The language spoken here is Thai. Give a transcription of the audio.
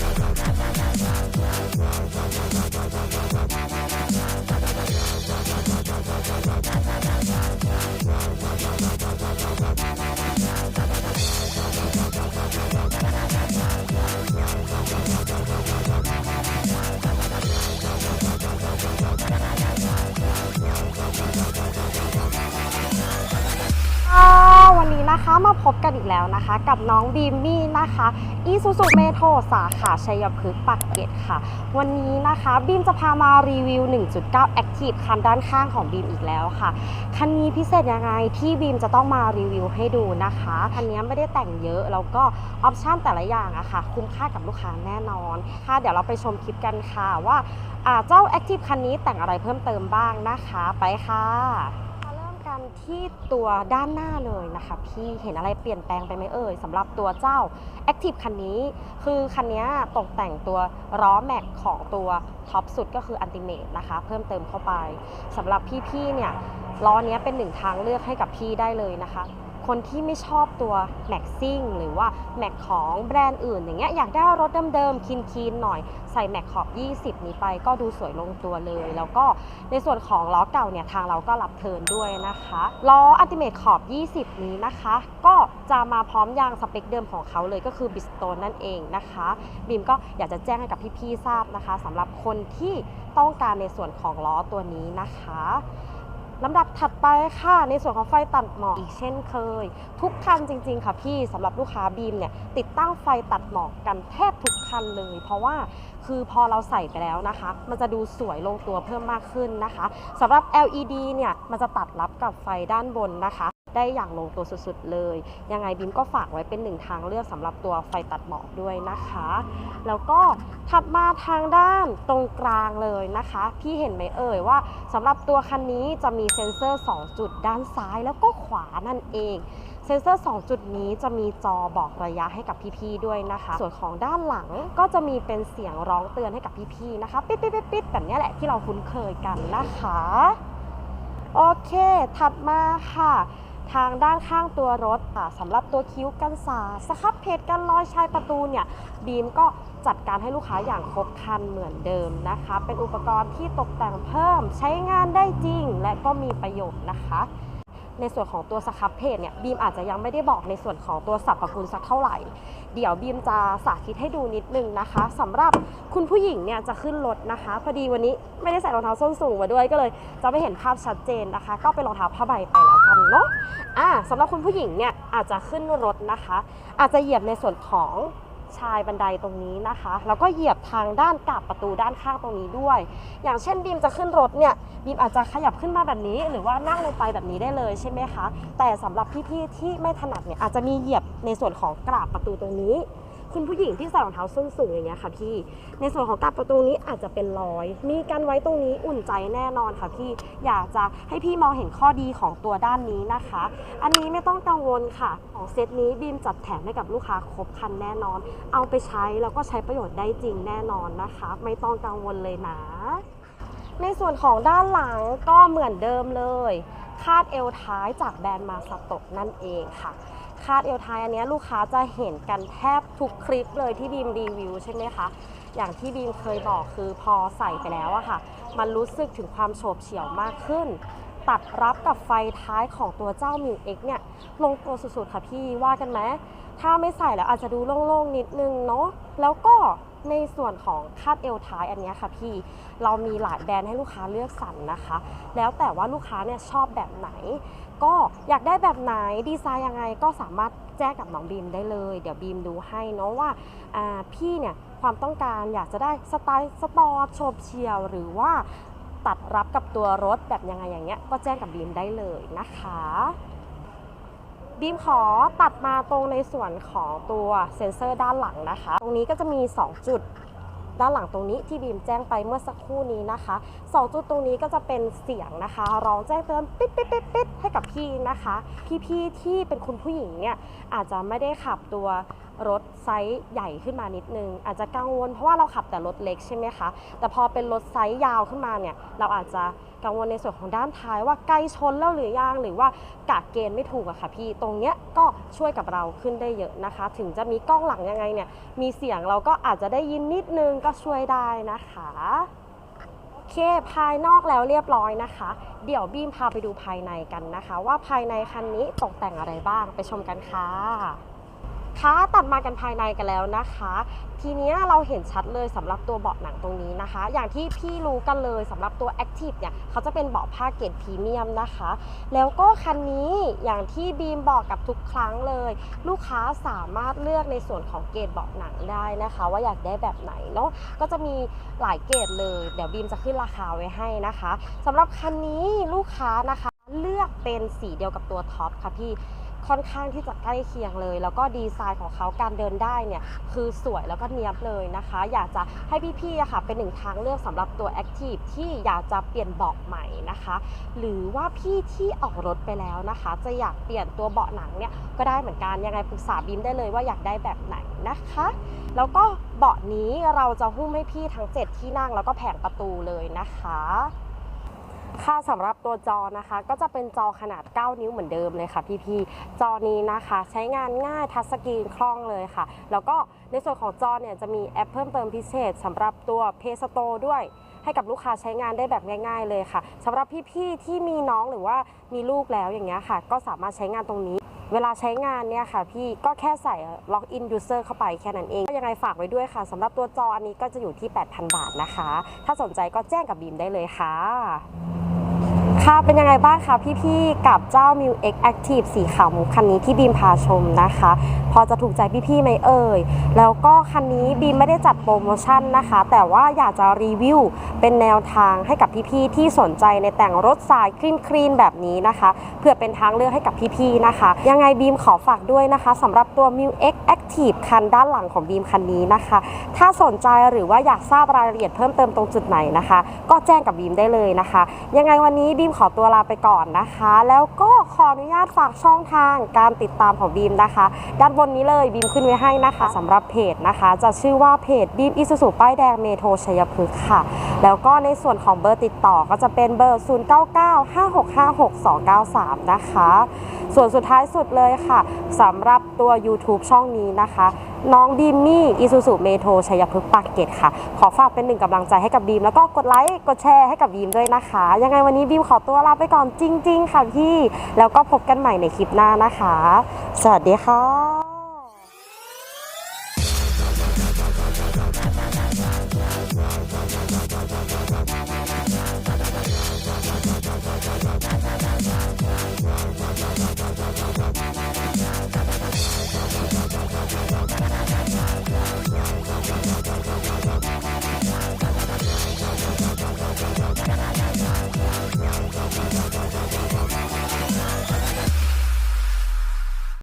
Bye. อีกแล้วนะคะ กับน้องบีมมี่นะคะอีซูซูเมโทสาขาชัยพฤกษ์ปากเกร็ดค่ะ วันนี้นะคะบีมจะพามารีวิว 1.9 Active คันด้านข้างของบีมอีกแล้วค่ะ คันนี้พิเศษยังไงที่บีมจะต้องมารีวิวให้ดูนะคะ คันนี้ไม่ได้แต่งเยอะ แล้วก็ออปชันแต่ละอย่างอะค่ะ คุ้มค่ากับลูกค้าแน่นอนค่ะ เดี๋ยวเราไปชมคลิปกันค่ะว่าเจ้า Active คันนี้แต่งอะไรเพิ่มเติมบ้างนะคะ ไปค่ะ รมที่ตัวด้านหน้าเลยนะคะพี่เห็นอะไรเปลี่ยนแปลงไปไหมเอ่ยสำหรับตัวเจ้า Active คันนี้ คือคันนี้ตกแต่งตัวล้อแม็กของตัวท็อปสุดก็คืออันติเม e นะคะ เพิ่มเติมเข้าไปสำหรับพี่ๆเนี่ยล้อเนี้ยเป็นหนึ่งทางเลือกให้กับพี่ได้เลยนะคะ คนที่ไม่ชอบตัวแม็กซิ่งหรือว่าแม็กของแบรนด์อื่นอย่างเงี้ยอยากได้รถเดิมๆคีนๆหน่อยใส่แม็กขอบ 20 นี้ไปก็ดูสวยลงตัวเลย แล้วก็ในส่วนของล้อเก่าเนี่ยทางเราก็รับเทิร์นด้วยนะคะล้ออัลติเม e ขอบ 20 นี้นะคะ ก็จะมาพร้อมยางสเปคเดิมของเขาเลยก็คือบิสโตนนั่นเองนะคะบีมก็อยากจะแจ้งให้กับพี่ๆทราบนะคะสำหรับคนที่ต้องการในส่วนของล้อตัวนี้นะคะ ลำดับถัดไปค่ะ ในส่วนของไฟตัดหมอกอีกเช่นเคย ทุกคันจริง ๆ ค่ะพี่สำหรับลูกค้าบีมเนี่ยติดตั้งไฟตัดหมอกกันแทบทุกคันเลย เพราะว่าคือพอเราใส่ไปแล้วนะคะ มันจะดูสวยลงตัวเพิ่มมากขึ้นนะคะสำหรับ LED เนี่ยมันจะตัดรับกับไฟด้านบนนะคะ ได้อย่างลงตัวสุดๆเลย ยังไงบีมก็ฝากไว้เป็นหนึ่งทางเลือกสำหรับตัวไฟตัดหมอกด้วยนะคะ แล้วก็ ถัดมาทางด้านตรงกลางเลยนะคะ พี่เห็นไหมเอ่ยว่าสำหรับตัวคันนี้จะมีเซ็นเซอร์ 2 จุดด้านซ้ายแล้วก็ขวานั่นเองเซ็นเซอร์ 2 จุดนี้จะมีจอบอกระยะให้กับพี่ๆด้วยนะคะ ส่วนของด้านหลังก็จะมีเป็นเสียงร้องเตือนให้กับพี่ๆนะคะ ปิดปิดปิดปิดแบบนี้แหละที่เราคุ้นเคยกันนะคะ โอเค ถัดมาค่ะ ทางด้านข้างตัวรถค่ะสำหรับตัวคิ้วกันสาสครับเพจกันรอยชายประตูเนี่ยบีมก็จัดการให้ลูกค้าอย่างครบครันเหมือนเดิมนะคะ เป็นอุปกรณ์ที่ตกแต่งเพิ่มใช้งานได้จริง และก็มีประโยชน์นะคะ ในส่วนของตัวสครับเพจเนี่ยบีมอาจจะยังไม่ได้บอกในส่วนของตัวสรรพคุณสักเท่าไหร่ เดี๋ยวบีมจะสาธิตให้ดูนิดนึงนะคะสำหรับคุณผู้หญิงเนี่ยจะขึ้นรถนะคะ พอดีวันนี้ไม่ได้ใส่รองเท้าส้นสูงมาด้วยก็เลย จะไม่เห็นภาพชัดเจนนะคะ ก็เป็นรองเท้าผ้าใบไปแล้วกันเนาะอ่าสำหรับคุณผู้หญิงเนี่ยอาจจะขึ้นรถนะคะ อาจจะเหยียบในส่วนของ ชายบันไดตรงนี้นะคะ แล้วก็เหยียบทางด้านกาบประตูด้านข้างตรงนี้ด้วย อย่างเช่นบีมจะขึ้นรถเนี่ยบีมอาจจะขยับขึ้นมาแบบนี้ หรือว่านั่งลงไปแบบนี้ได้เลยใช่ไหมคะ แต่สำหรับพี่ๆที่ไม่ถนัดเนี่ยอาจจะมีเหยียบในส่วนของกราบประตูตรงนี้ คุณผู้หญิงที่ใส่รองเท้าส้นสูงอย่างเงี้ยค่ะพี่ ในส่วนของกาบประตูนี้อาจจะเป็นรอย มีกันไว้ตรงนี้อุ่นใจแน่นอนค่ะพี่ อยากจะให้พี่มองเห็นข้อดีของตัวด้านนี้นะคะ อันนี้ไม่ต้องกังวลค่ะของเซตนี้บีมจัดแถมให้กับลูกค้าครบคันแน่นอน เอาไปใช้แล้วก็ใช้ประโยชน์ได้จริงแน่นอนนะคะ ไม่ต้องกังวลเลยนะ ในส่วนของด้านหลังก็เหมือนเดิมเลย คาดเอวท้ายจากแบรนด์มาสโตะนั่นเองค่ะ คาดเอวท้ายอันนี้ลูกค้าจะเห็นกันแทบทุกคลิปเลยที่บีมรีวิวใช่ไหมคะอย่างที่บีมเคยบอกคือพอใส่ไปแล้วอะค่ะ มันรู้สึกถึงความโฉบเฉี่ยวมากขึ้น ตัดรับกับไฟท้ายของตัวเจ้ามิวเอ็กเนี่ยลงตัวสุดๆค่ะพี่ว่ากันไหมถ้าไม่ใส่แล้วอาจจะดูโล่งๆนิดนึงเนาะแล้วก็ ในส่วนของคาดเอวท้ายอันนี้ค่ะพี่เรามีหลายแบรนด์ให้ลูกค้าเลือกสรรนะคะ แล้วแต่ว่าลูกค้าเนี่ยชอบแบบไหน ก็อยากได้แบบไหนดีไซน์ยังไงก็สามารถแจ้งกับน้องบีมได้เลย เดี๋ยวบีมดูให้เนาะว่าอ่าพี่เนี่ยความต้องการอยากจะได้สไตล์สปอร์ตโฉบเฉี่ยวหรือว่าตัดรับกับตัวรถแบบยังไงอย่างเงี้ยก็แจ้งกับบีมได้เลยนะคะ บีมขอตัดมาตรงในส่วนของตัวเซ็นเซอร์ด้านหลังนะคะ ตรงนี้ก็จะมี 2 จุดด้านหลังตรงนี้ที่บีมแจ้งไปเมื่อสักครู่นี้นะคะสองจุดตรงนี้ก็จะเป็นเสียงนะคะร้องแจ้งเตือนปิดปิดปิดปิดให้กับพี่นะคะ พี่ๆที่เป็นคุณผู้หญิงเนี่ยอาจจะไม่ได้ขับตัว รถไซส์ใหญ่ขึ้นมานิดนึง อาจจะกังวลเพราะว่าเราขับแต่รถเล็กใช่ไหมคะ แต่พอเป็นรถไซส์ยาวขึ้นมาเนี่ย เราอาจจะกังวลในส่วนของด้านท้ายว่าใกล้ชนแล้วหรือยังหรือว่ากะเกณฑ์ไม่ถูกอะค่ะพี่ ตรงเนี้ยก็ช่วยกับเราขึ้นได้เยอะนะคะ ถึงจะมีกล้องหลังยังไงเนี่ย มีเสียงเราก็อาจจะได้ยินนิดนึงก็ช่วยได้นะคะโอเคภายนอกแล้วเรียบร้อยนะคะ เดี๋ยวบีมพาไปดูภายในกันนะคะ ว่าภายในคันนี้ตกแต่งอะไรบ้างไปชมกันค่ะ ค่ะตัดมากันภายในกันแล้วนะคะ ทีนี้เราเห็นชัดเลยสำหรับตัวเบาะหนังตรงนี้นะคะ อย่างที่พี่รู้กันเลยสำหรับตัว Active เนี่ยเขาจะเป็นเบาะผ้าเกรดพรีเมียมนะคะ แล้วก็คันนี้อย่างที่บีมบอกกับทุกครั้งเลย ลูกค้าสามารถเลือกในส่วนของเกรดเบาะหนังได้นะคะ ว่าอยากได้แบบไหนเนาะก็จะมีหลายเกรดเลย เดี๋ยวบีมจะขึ้นราคาไว้ให้นะคะสำหรับคันนี้ลูกค้านะคะเลือกเป็นสีเดียวกับตัวท็อปค่ะพี่ ค่อนข้างที่จะใกล้เคียงเลย แล้วก็ดีไซน์ของเขาการเดินได้เนี่ยคือสวยแล้วก็เนียบเลยนะคะ อยากจะให้พี่ๆค่ะเป็นหนึ่งทางเลือกสำหรับตัว Active ที่อยากจะเปลี่ยนเบาะใหม่นะคะ หรือว่าพี่ที่ออกรถไปแล้วนะคะ จะอยากเปลี่ยนตัวเบาะหนังเนี่ยก็ได้เหมือนกันยังไงปรึกษาบิมได้เลยว่าอยากได้แบบไหนนะคะ แล้วก็เบาะนี้เราจะหุ้มให้พี่ทั้ง 7 ที่นั่งแล้วก็แผงประตูเลยนะคะ ค่ะสำหรับตัวจอนะคะ ก็จะเป็นจอขนาด 9 นิ้วเหมือนเดิมเลยค่ะพี่ๆจอนี้นะคะใช้งานง่ายทัชสกรีนคล่องเลยค่ะ แล้วก็ในส่วนของจอเนี่ยจะมีแอปเพิ่มเติมพิเศษสำหรับตัว Play Store ด้วยให้กับลูกค้าใช้งานได้แบบง่ายๆเลยค่ะสำหรับพี่ๆที่มีน้องหรือว่ามีลูกแล้วอย่างเงี้ยค่ะ ก็สามารถใช้งานตรงนี้ เวลาใช้งานเนี่ยค่ะพี่ก็แค่ใส่ Log in User เข้าไปแค่นั้นเอง ก็ยังไงฝากไว้ด้วยค่ะสำหรับตัวจออันนี้ก็จะอยู่ที่ 8,000 บาทนะคะ ถ้าสนใจก็แจ้งกับบีมได้เลยค่ะ ค่ะเป็นยังไงบ้างคะพี่ๆ กับเจ้า m u X Active สีขาวมุกคันนี้ที่บีมพาชมนะคะ พอจะถูกใจพี่ๆไหมเอ่ย แล้วก็คันนี้บีมไม่ได้จัดโปรโมชั่นนะคะ แต่ว่าอยากจะรีวิวเป็นแนวทางให้กับพี่ๆ ที่สนใจในแต่งรถสายคลีนคลีนๆแบบนี้นะคะ เพื่อเป็นทางเลือกให้กับพี่ๆ นะคะ ยังไงบีมขอฝากด้วยนะคะสำหรับตัว m u X Active คันด้านหลังของบีมคันนี้นะคะ ถ้าสนใจหรือว่าอยากทราบรายละเอียดเพิ่มเติมตรงจุดไหนนะคะ ก็แจ้งกับบีมได้เลยนะคะ ยังไงวันนี้บีมขอตัวลาไปก่อนนะคะ แล้วก็ขออนุญาตฝากช่องทางการติดตามของบีมนะคะ ด้านบนนี้เลยบีมขึ้นไว้ให้นะคะสำหรับเพจนะคะ จะชื่อว่าเพจบีมอิสุสุป้ายแดงเมโทชัยพฤกษ์ค่ะ แล้วก็ในส่วนของเบอร์ติดต่อก็จะเป็นเบอร์ 0995656293 นะคะ ส่วนสุดท้ายสุดเลยค่ะสำหรับตัว YouTube ช่องนี้นะคะ น้องบีมมี่อิซูซูเมโทชัยพฤกษ์ปากเกร็ดค่ะ ขอฝากเป็นหนึ่งกำลังใจให้กับบีม แล้วก็กดไลค์กดแชร์ให้กับบีมด้วยนะคะ ยังไงวันนี้บีมขอตัวลาไปก่อนจริง ๆ ค่ะพี่ แล้วก็พบกันใหม่ในคลิปหน้านะคะ สวัสดีค่ะ